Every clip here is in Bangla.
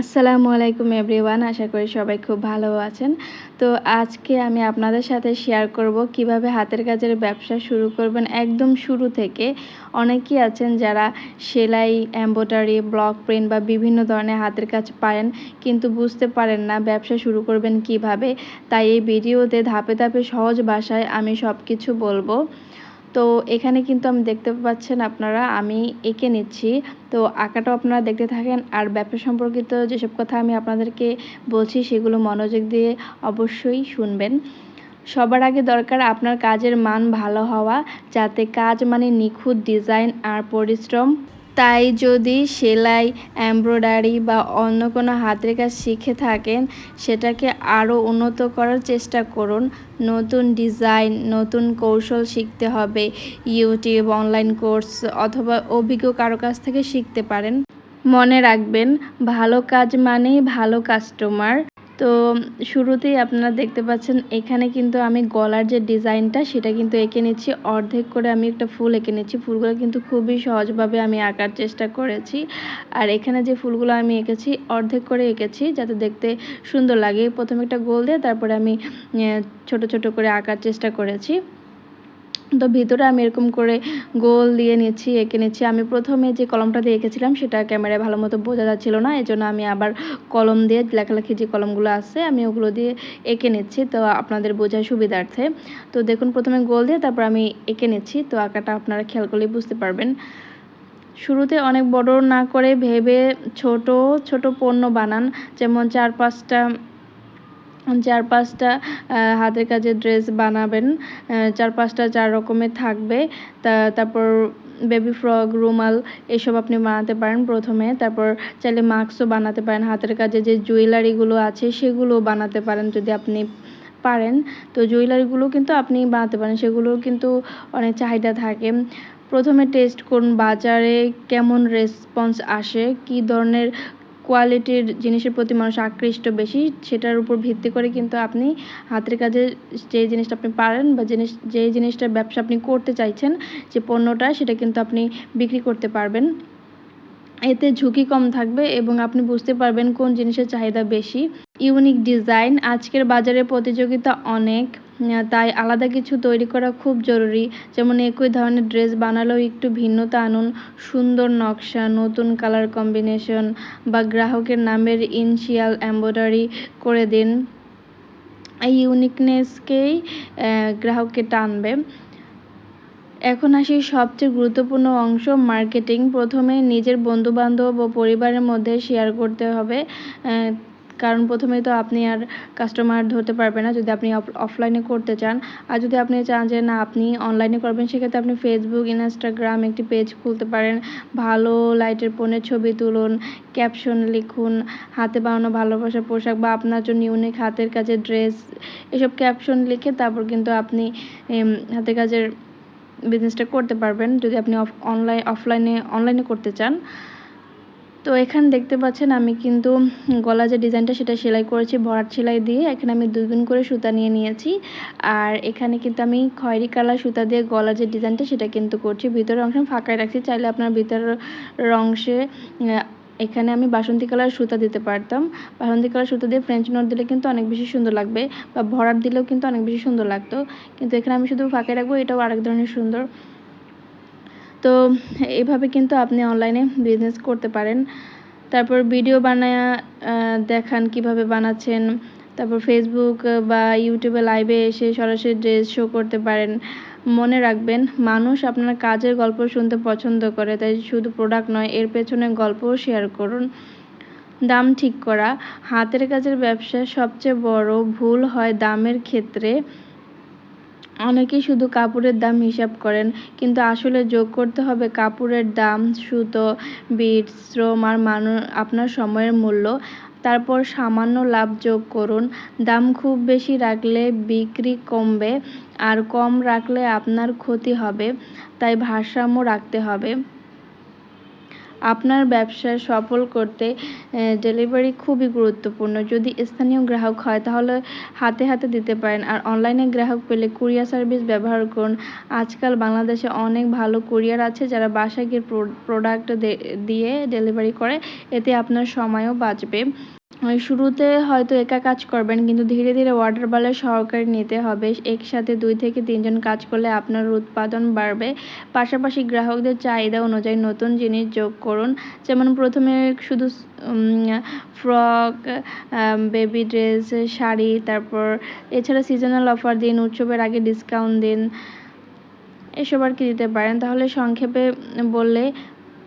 আসসালামু আলাইকুম এভরিওয়ান, আশা করি সবাই খুব ভালো আছেন। তো আজকে আমি আপনাদের সাথে শেয়ার করব কীভাবে হাতের কাজের ব্যবসা শুরু করবেন একদম শুরু থেকে। অনেকেই আছেন যারা সেলাই এম্ব্রয়ডারি ব্লক প্রিন্ট বা বিভিন্ন ধরনের হাতের কাজ পারেন কিন্তু বুঝতে পারেন না ব্যবসা শুরু করবেন কীভাবে। তাই এই ভিডিওতে ধাপে ধাপে সহজ ভাষায় আমি সব কিছু বলব। তো এখানে কিন্তু আমি দেখতে পাচ্ছেন আপনারা, আমি এঁকে নিচ্ছি। তো আঁকাটাও আপনারা দেখতে থাকেন। আর ব্যবসা সম্পর্কিত যেসব কথা আমি আপনাদেরকে বলছি, সেগুলো মনোযোগ দিয়ে অবশ্যই শুনবেন। সবার আগে দরকার আপনার কাজের মান ভালো হওয়া, যাতে কাজ মানে নিখুঁত ডিজাইন আর পরিশ্রম তাই যদি সেলাই, এমব্রয়ডারি বা অন্য কোনো হাতের কাজ শিখে থাকেন, সেটাকে আরও উন্নত করার চেষ্টা করুন। নতুন ডিজাইন, নতুন কৌশল শিখতে হবে। ইউটিউব, অনলাইন কোর্স অথবা অভিজ্ঞ কারও কাছ থেকে শিখতে পারেন। মনে রাখবেন, ভালো কাজ মানেই ভালো কাস্টমার। তো শুরুতেই আপনারা দেখতে পাচ্ছেন, এখানে কিন্তু আমি গলার যে ডিজাইনটা সেটা কিন্তু এঁকে নিচ্ছি। অর্ধেক করে আমি একটা ফুল এঁকে নিচ্ছি। ফুলগুলো কিন্তু খুবই সহজভাবে আমি আঁকার চেষ্টা করেছি। আর এখানে যে ফুলগুলো আমি এঁকেছি, অর্ধেক করে এঁকেছি যাতে দেখতে সুন্দর লাগে। প্রথমে একটা গোল দিয়ে তারপরে আমি ছোট ছোট করে আঁকার চেষ্টা করেছি। তো ভিতরে আমি এরকম করে গোল দিয়ে নিচ্ছি, এঁকে নিচ্ছি। আমি প্রথমে যে কলমটা দিয়ে এঁকেছিলাম সেটা ক্যামেরায় ভালো মতো বোঝা যাচ্ছিল না এই জন্য আমি আবার কলম দিয়ে, লেখালেখি যে কলমগুলো আছে আমি ওগুলো দিয়ে এঁকে নিচ্ছি। তো আপনাদের বোঝার সুবিধার্থে। তো দেখুন, প্রথমে গোল দিয়ে তারপর আমি এঁকে নিচ্ছি। তো আঁকাটা আপনারা খেয়াল করলেই বুঝতে পারবেন। শুরুতে অনেক বড় না করে ভেবে ছোট ছোট পণ্য বানান। যেমন চার পাঁচটা চার পাঁচটা হাতের কাজের ড্রেস বানাবেন। চার পাঁচটা চার রকমের থাকবে। তা, তারপর বেবি ফ্রক, রুমাল এসব আপনি বানাতে পারেন প্রথমে। তারপর চাইলে মাস্কও বানাতে পারেন। হাতের কাজে যে জুয়েলারিগুলো আছে সেগুলো বানাতে পারেন যদি আপনি পারেন। তো জুয়েলারিগুলো কিন্তু আপনি বানাতে পারেন। সেগুলো কিন্তু অনেক চাহিদা থাকে। প্রথমে টেস্ট করুন বাজারে কেমন রেসপন্স আসে, কি ধরনের কোয়ালিটির জিনিসের প্রতি মানুষ আকৃষ্ট বেশি, সেটার উপর ভিত্তি করে কিন্তু আপনি হাতের কাজে যে জিনিসটা আপনি পারেন বা জিনিস যে জিনিসটার ব্যবসা আপনি করতে চাইছেন, যে পণ্যটা সেটা কিন্তু আপনি বিক্রি করতে পারবেন। এতে ঝুঁকি কম থাকবে এবং আপনি বুঝতে পারবেন কোন জিনিসের চাহিদা বেশি। ইউনিক ডিজাইন, আজকের বাজারে প্রতিযোগিতা অনেক। তাই আলাদা কিছু তৈরি করা খুব জরুরি। যেমন একই ধরনের ড্রেস বানালেও একটু ভিন্নতা আনুন। সুন্দর নকশা, নতুন কালার কম্বিনেশন বা গ্রাহকের নামের ইনশিয়াল এম্ব্রয়ডারি করে দিন। এই ইউনিকনেসকেই গ্রাহককে টানবে। এখন আসি সবচেয়ে গুরুত্বপূর্ণ অংশ মার্কেটিং প্রথমে নিজের বন্ধুবান্ধব ও পরিবারের মধ্যে শেয়ার করতে হবে। কারণ প্রথমেই তো আপনি আর কাস্টমার ধরতে পারবেন না যদি আপনি অফলাইনে করতে চান। আর যদি আপনি চান যে, না, আপনি অনলাইনে করবেন, সেক্ষেত্রে আপনি ফেসবুক ইনস্টাগ্রাম একটি পেজ খুলতে পারেন। ভালো লাইটের পণ্যের ছবি তুলুন ক্যাপশন লিখুন, হাতে বানানো ভালোবাসার পোশাক বা আপনার জন্য ইউনিক হাতের কাজের ড্রেস এসব ক্যাপশন লিখে তারপর কিন্তু আপনি হাতের কাজের বিজনেসটা করতে পারবেন। যদি আপনি অনলাইন অফলাইনে অনলাইনে করতে চান তো এখানে দেখতে পাচ্ছেন আমি কিন্তু গলা যে ডিজাইনটা সেটা সেলাই করেছি ভরাট সেলাই দিয়ে। এখানে আমি দুই গুণ করে সুতা নিয়ে নিয়েছি। আর এখানে কিন্তু আমি খয়েরি কালার সুতা দিয়ে গলা যে ডিজাইনটা সেটা কিন্তু করছি। ভিতরের অংশ ফাঁকায় রাখছি, চাইলে আপনার ভিতরের অংশে এখানে আমি বাসন্তী কালার সুতা দিতে পারতাম। বাসন্তী কালার সুতা দিয়ে ফ্রেঞ্চ নোট দিলে কিন্তু অনেক বেশি সুন্দর লাগবে বা ভরাট দিলেও কিন্তু অনেক বেশি সুন্দর লাগতো। কিন্তু এখানে আমি শুধু ফাঁকে রাখব, এটাও আরেক ধরনের সুন্দর। তো এভাবে কিন্তু আপনি অনলাইনে বিজনেস করতে পারেন। তারপর ভিডিও বানায় দেখান কীভাবে বানাচ্ছেন। তারপর ফেসবুক বা ইউটিউবে লাইভে এসে সরাসরি ড্রেস শো করতে পারেন। মনে রাখবেন, মানুষ আপনার কাজের গল্প শুনতে পছন্দ করে, তাই শুধু প্রোডাক্ট নয়, এর পেছনে গল্পও শেয়ার করুন। দাম ঠিক করা, হাতের কাজের ব্যবসা সবচেয়ে বড় ভুল হয় দামের ক্ষেত্রে। অনেকেই শুধু কাপড়ের দাম হিসাব করেন, কিন্তু আসলে যোগ করতে হবে কাপড়ের দাম, সুতো বিট শ্রম আর মানু, আপনার সময়ের মূল্য। তারপর সামান্য লাভ যোগ করুন। দাম খুব বেশি রাখলে বিক্রি কমবে, আর কম রাখলে আপনার ক্ষতি হবে, তাই ভারসাম্য রাখতে হবে। আপনার ব্যবসা সফল করতে ডেলিভারি খুবই গুরুত্বপূর্ণ। যদি স্থানীয় গ্রাহক হয়, তাহলে হাতে হাতে দিতে পারেন। আর অনলাইনে গ্রাহক পেলে কুরিয়ার সার্ভিস ব্যবহার করুন। আজকাল বাংলাদেশে অনেক ভালো কুরিয়ার আছে, যারা বাসায় গিয়ে প্রোডাক্ট দিয়ে ডেলিভারি করে। এতে আপনার সময়ও বাঁচবে। শুরুতে হয়তো একা কাজ করবেন, কিন্তু ধীরে ধীরে ওয়াটার বালে সহকারী নিতে হবে। একসাথে দুই থেকে তিনজন কাজ করলে আপনার উৎপাদন বাড়বে। পাশাপাশি গ্রাহকদের চাহিদা অনুযায়ী নতুন জিনিস যোগ করুন। যেমন প্রথমে শুধু ফ্রক বেবি ড্রেস শাড়ি, তারপর এছাড়া সিজনাল অফার দিন, উৎসবের আগে ডিসকাউন্ট দিন। এসব আর কি দিতে পারেন। তাহলে সংক্ষেপে বললে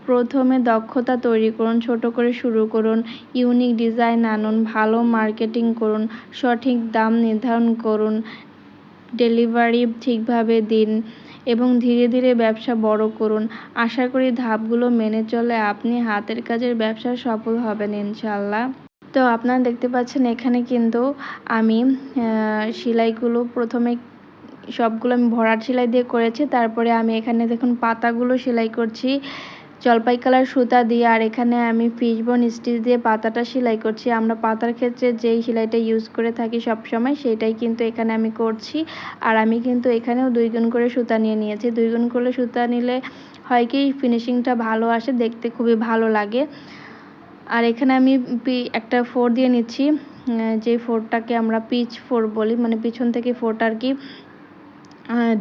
প্রথমে দক্ষতা তৈরি করুন, ছোট করে শুরু করুন ইউনিক ডিজাইন আনুন, ভালো মার্কেটিং করুন, সঠিক দাম নির্ধারণ করুন ডেলিভারি ঠিকভাবে দিন এবং ধীরে ধীরে ব্যবসা বড় করুন। আশা করি ধাপগুলো মেনে চলে আপনি হাতের কাজের ব্যবসা সফল হবেন ইনশাল্লাহ তো আপনারা দেখতে পাচ্ছেন এখানে কিন্তু আমি সেলাইগুলো প্রথমে সবগুলো আমি ভরাট সেলাই দিয়ে করেছি, তারপরে আমি এখানে দেখুন পাতাগুলো সেলাই করছি। জলপাই কালার সুতা দিয়ে, আর এখানে আমি ফিশবোন স্টিচ দিয়ে পাতাটা সেলাই করছি। আমরা পাতার ক্ষেত্রে যেই সেলাইটা ইউজ করে থাকি সব সময় সেটাই কিন্তু এখানে আমি করছি। আর আমি কিন্তু এখানেও দুই গুণ করে সুতা নিয়ে নিয়েছি। দুই গুণ করে সুতা নিলে হয় কি ফিনিশিংটা ভালো আসে, দেখতে খুবই ভালো লাগে। আর এখানে আমি একটা ফোর দিয়ে নিচ্ছি। যে ফোরটাকে আমরা পিচ ফোর বলি মানে পিছন থেকে ফোরটা আর কি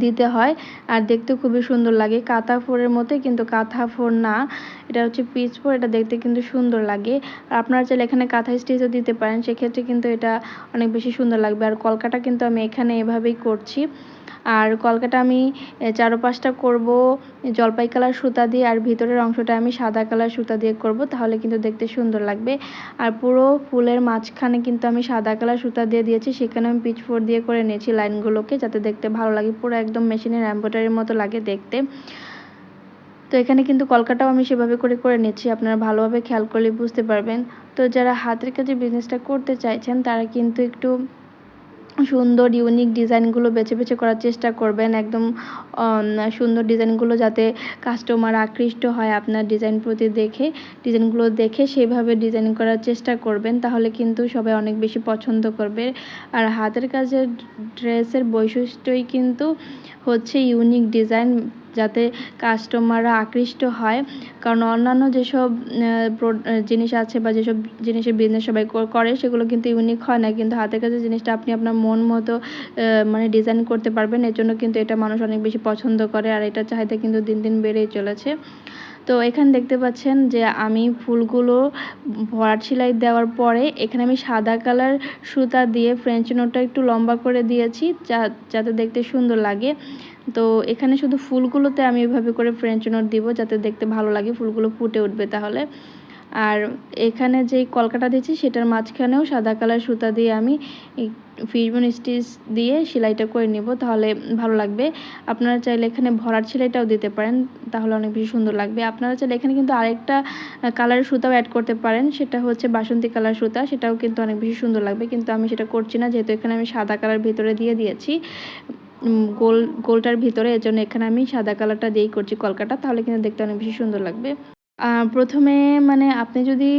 দিতে হয়। আর দেখতে খুবই সুন্দর লাগে। কাঁথা ফোরের মতোই কিন্তু কাঁথা ফোর না। এটা হচ্ছে পিচ ফোর এটা দেখতে কিন্তু সুন্দর লাগে। আর আপনারা চাইলে এখানে কাঁথা স্টিচও দিতে পারেন। সেক্ষেত্রে কিন্তু এটা অনেক বেশি সুন্দর লাগবে। আর কলকাটা কিন্তু আমি এখানে এভাবেই করছি। আর কলকাটা আমি চারোপাশটা করব জলপাই কালার সুতা দিয়ে আর ভিতরের অংশটা আমি সাদা কালার সুতা দিয়ে করব, তাহলে কিন্তু দেখতে সুন্দর লাগবে। আর পুরো ফুলের মাঝখানে কিন্তু আমি সাদা কালার সুতা দিয়ে দিয়েছি, সেখানে আমি পিচ ফোর দিয়ে করে নিয়েছি লাইনগুলোকে, যাতে দেখতে ভালো লাগে। পুরো একদম মেশিনের এম্ব্রয়ডারির মতো লাগে দেখতে। তো এখানে কিন্তু কলকাটাও আমি সেভাবে করে করে নিচ্ছি, আপনারা ভালোভাবে খেয়াল করলে বুঝতে পারবেন। তো যারা হাতের কাজে বিজনেসটা করতে চাইছেন, তারা কিন্তু একটু সুন্দর ইউনিক ডিজাইনগুলো বেছে বেছে করার চেষ্টা করবেন। একদম সুন্দর ডিজাইনগুলো যাতে কাস্টমার আকৃষ্ট হয় আপনার ডিজাইন প্রতি দেখে। ডিজাইনগুলো দেখে সেভাবে ডিজাইন করার চেষ্টা করবেন, তাহলে কিন্তু সবাই অনেক বেশি পছন্দ করবে। আর হাতের কাজের ড্রেসের বৈশিষ্ট্যই কিন্তু হচ্ছে ইউনিক ডিজাইন যাতে কাস্টমাররা আকৃষ্ট হয়। কারণ অন্যান্য যেসব জিনিস আছে বা যেসব জিনিসের বিজনেস সবাই করে, সেগুলো কিন্তু ইউনিক হয় না। কিন্তু হাতের কাছে জিনিসটা আপনি আপনার মন মতো মানে ডিজাইন করতে পারবেন। এর জন্য কিন্তু এটা মানুষ অনেক বেশি পছন্দ করে। আর এটা চাহিদা কিন্তু দিন দিন বেড়েই চলেছে। তো এখানে দেখতে পাচ্ছেন যে আমি ফুলগুলো ভরাট সেলাই দেওয়ার পরে এখানে আমি সাদা কালার সুতা দিয়ে ফ্রেঞ্চ নোটটা একটু লম্বা করে দিয়েছি যাতে দেখতে সুন্দর লাগে। তো এখানে শুধু ফুলগুলোতে আমি এভাবে করে ফ্রেঞ্চ নোট দিব, যাতে দেখতে ভালো লাগে, ফুলগুলো ফুটে উঠবে তাহলে। আর এখানে যেই কলকাটা দিয়েছি, সেটার মাঝখানেও সাদা কালার সুতা দিয়ে আমি ফিশবোন স্টিচ দিয়ে সেলাইটা করে নিব, তাহলে ভালো লাগবে। আপনারা চাইলে এখানে ভরাট সেলাইটাও দিতে পারেন, তাহলে অনেক বেশি সুন্দর লাগবে। আপনারা চাইলে এখানে কিন্তু আরেকটা কালারের সুতাও অ্যাড করতে পারেন, সেটা হচ্ছে বাসন্তী কালার সুতা, সেটাও কিন্তু অনেক বেশি সুন্দর লাগবে, কিন্তু আমি সেটা করছি না, যেহেতু এখানে আমি সাদা কালার ভিতরে দিয়ে দিয়েছি। গোল, গোলটার ভিতরে, এজন্য এখানে আমি সাদা কালারটা দিয়েই করছি কলকাটা, তাহলে কিন্তু দেখতে অনেক বেশি সুন্দর লাগবে। প্রথমে মানে আপনি যদি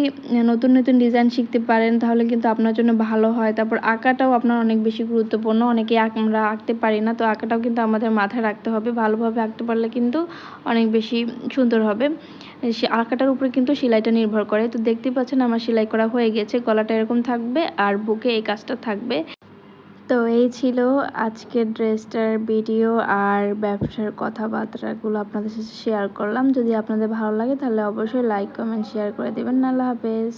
নতুন নতুন ডিজাইন শিখতে পারেন, তাহলে কিন্তু আপনার জন্য ভালো হয়। তারপর আঁকাটাও আপনার অনেক বেশি গুরুত্বপূর্ণ। অনেকে আমরা আঁকতে পারি না, তো আঁকাটাও কিন্তু আমাদের মাথায় রাখতে হবে। ভালোভাবে আঁকতে পারলে কিন্তু অনেক বেশি সুন্দর হবে। সে আঁকাটার উপরে কিন্তু সেলাইটা নির্ভর করে। তো দেখতেই পাচ্ছেন আমার সেলাই করা হয়ে গেছে, গলাটা এরকম থাকবে আর বুকে এই কাজটা থাকবে। তো এই ছিল আজকের ড্রেসটার ভিডিও আর ব্যবসার কথাবার্তাগুলো আপনাদের সাথে শেয়ার করলাম। যদি আপনাদের ভালো লাগে তাহলে অবশ্যই লাইক কমেন্ট শেয়ার করে দেবেন। আল্লাহ হাফেজ।